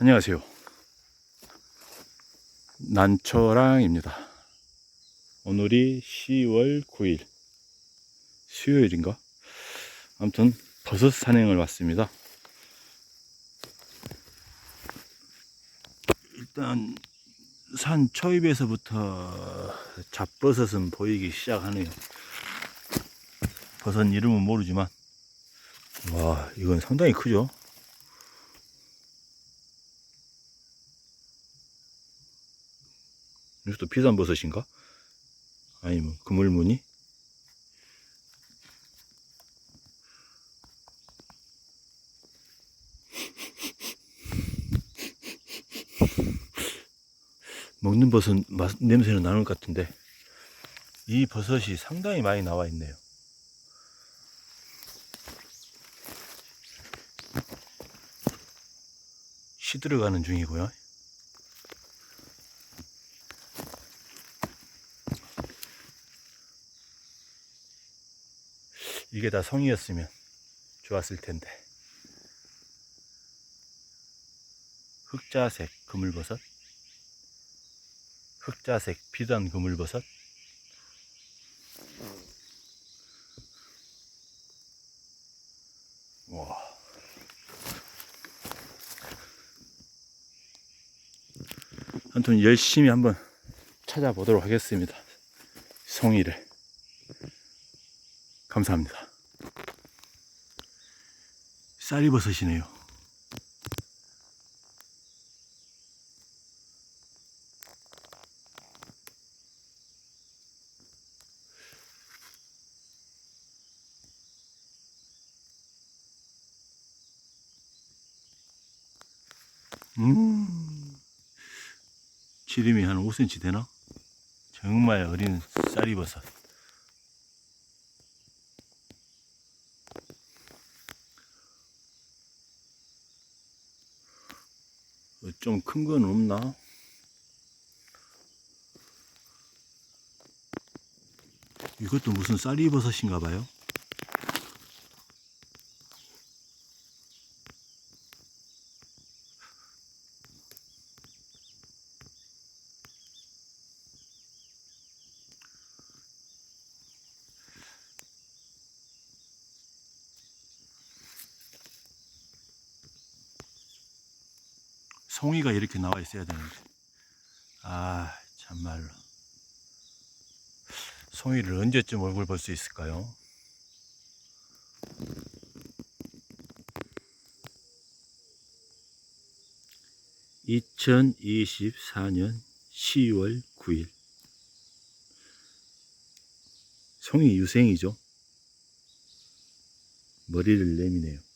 안녕하세요. 난초랑입니다. 오늘이 10월 9일 수요일인가? 아무튼 버섯 산행을 왔습니다. 일단 산 초입에서부터 잡버섯은 보이기 시작하네요. 버섯 이름은 모르지만 와 이건 상당히 크죠? 이것도 비싼 버섯인가? 아니면 그물무늬? 먹는 버섯 맛, 냄새는 나는 것 같은데 이 버섯이 상당히 많이 나와 있네요. 시들어가는 중이고요. 이게 다 성이었으면 좋았을 텐데. 흑자색 그물버섯, 흑자색 비단 그물버섯, 와. 아무튼 열심히 한번 찾아보도록 하겠습니다. 송이를. 감사합니다. 쌀이버섯이네요. 음, 지름이 한 5cm 되나? 정말 어린 쌀이버섯. 좀 큰 건 없나? 이것도 무슨 쌀이버섯인가 봐요. 송이가 이렇게 나와 있어야 되는데. 아, 참말로. 송이를 언제쯤 얼굴 볼 수 있을까요? (2024년 10월 9일) 송이 유생이죠 머리를 내미네요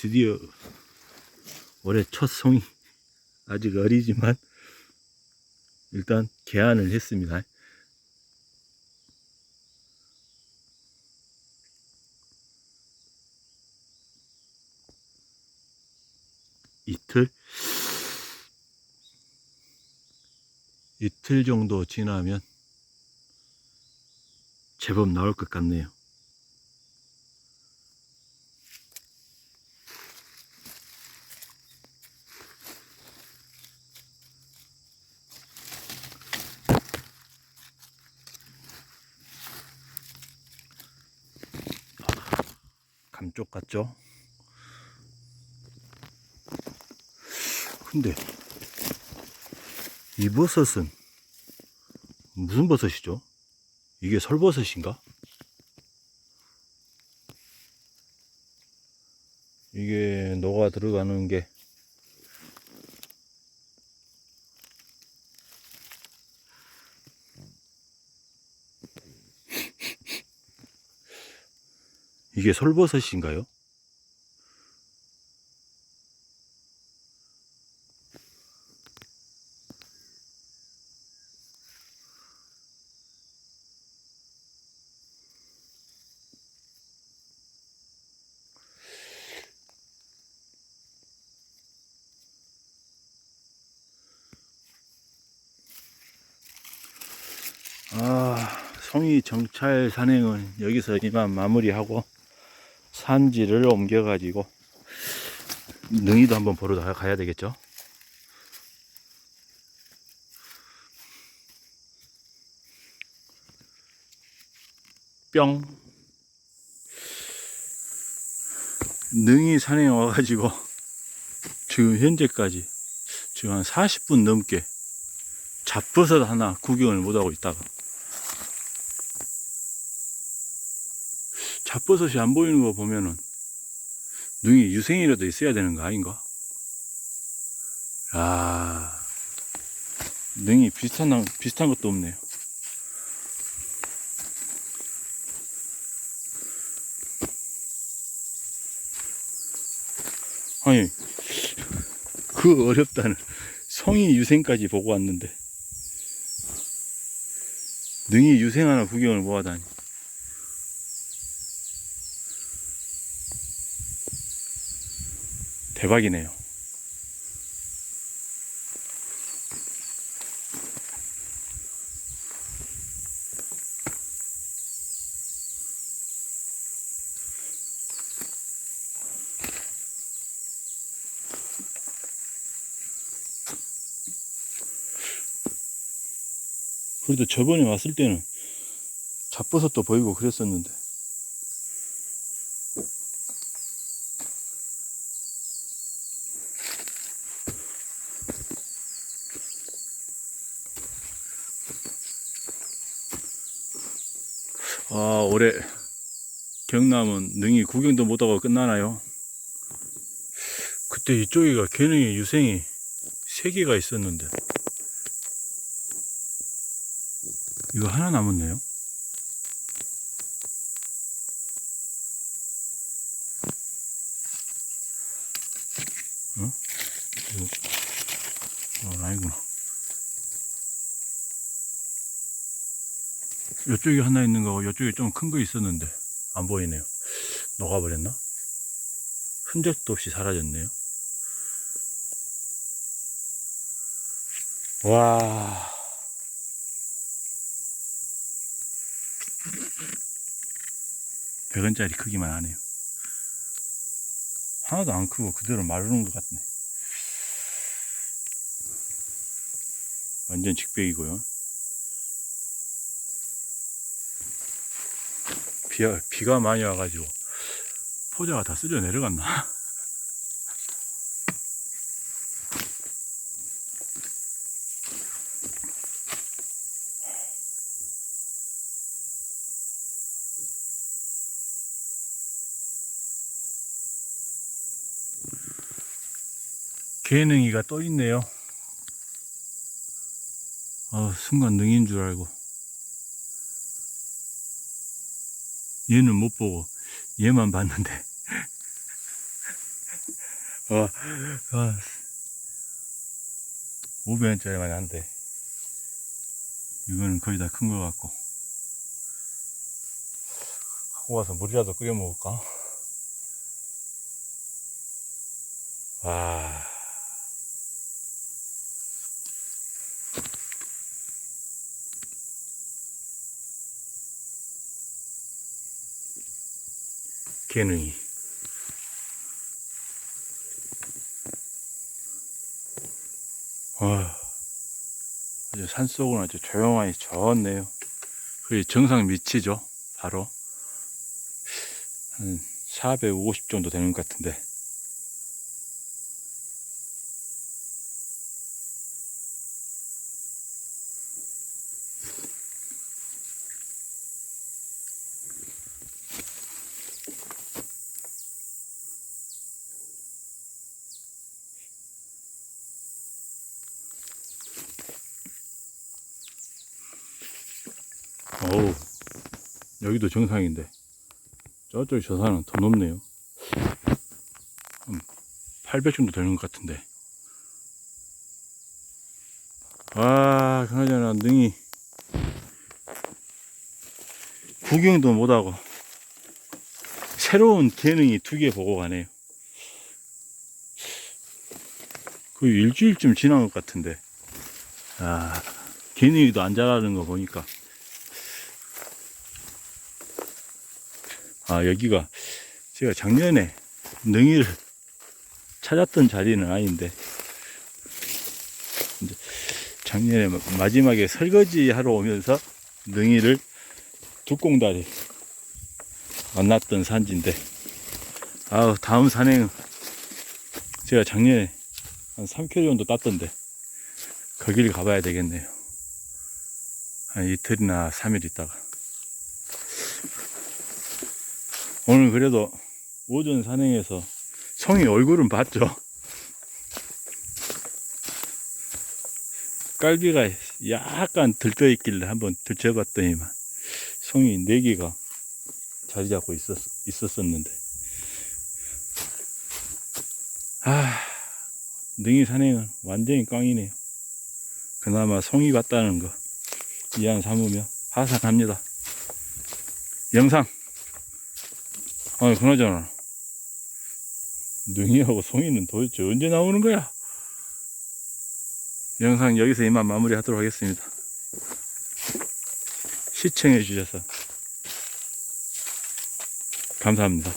드디어 올해 첫 송이 아직 어리지만 일단 개안을 했습니다. 이틀 이틀 정도 지나면 제법 나올 것 같네요. 같죠? 근데 이 버섯은 무슨 버섯이죠? 이게 설버섯인가? 이게 녹아 들어가는 게 이게 솔버섯인가요? 송이 정찰 산행은 여기서 이만 마무리하고 산지를 옮겨가지고 능이도 한번 보러 가- 가야 되겠죠. 뿅. 능이 산에 와가지고 지금 현재까지 지금 한 40분 넘게 잡버섯 하나 구경을 못하고 있다가 잡버섯이 안 보이는 거 보면은 능이 유생이라도 있어야 되는 거 아닌가? 아, 능이 비슷한, 나- 비슷한 것도 없네요. 아니, 그 어렵다는 성이 유생까지 보고 왔는데, 능이 유생 하나 구경을 뭐 하다니. 대박이네요. 그래도 저번에 왔을 때는 잡버섯도 보이고 그랬었는데. 아, 올해 경남은 능이 구경도 못하고 끝나나요? 그때 이쪽에가 개능이 유생이 세 개가 있었는데 이거 하나 남았네요. 어? 이거, 어, 아니구나. 이쪽에 하나 있는 거고 이쪽에 좀 큰 거 있었는데 안 보이네요. 녹아버렸나? 흔적도 없이 사라졌네요. 와. 백원짜리 크기만 하네요. 하나도 안 크고 그대로 마르는 것 같네. 완전 직백이고요. 비가, 비가 많이 와가지고 포자가 다 쓸려 내려갔나? 개능이가 또 있네요. 아, 순간 능인 줄 알고. 얘는 못 보고 얘만 봤는데. 와, 와. 500원짜리만 한데. 이거는 거의 다큰거 같고. 갖고 와서 물이라도 끓여 먹을까? 와. 개능이. 와, 아주 산속은 아주 조용하니 좋네요. 그게 정상 위치죠. 바로. 한 450 정도 되는 것 같은데. 어우, 여기도 정상인데. 저쪽 저 산은 더 높네요. 한800 정도 되는 것 같은데. 아, 그나저나 능이 구경도 못하고 새로운 개능이 두 개 보고 가네요. 거의 일주일쯤 지난 것 같은데. 아, 개능이도 안 자라는 거 보니까 아, 여기가 제가 작년에 능이를 찾았던 자리는 아닌데, 작년에 마지막에 설거지 하러 오면서 능이를 두 공다리 만났던 산지인데, 아우, 다음 산행은 제가 작년에 한 3km 정도 땄던데, 거기를 가봐야 되겠네요. 한 이틀이나 3일 있다가. 오늘 그래도 오전 산행에서 성이 얼굴은 봤죠. 깔비가 약간 들떠 있길래 한번 들춰봤더니만 성이 네 개가 자리 잡고 있었, 있었었는데. 아, 능이 산행은 완전히 꽝이네요. 그나마 송이 같다는 거 이안 삼으며 하산합니다. 영상. 아, 그나저나. 능이하고 송이는 도대체 언제 나오는 거야? 영상 여기서 이만 마무리 하도록 하겠습니다. 시청해 주셔서 감사합니다.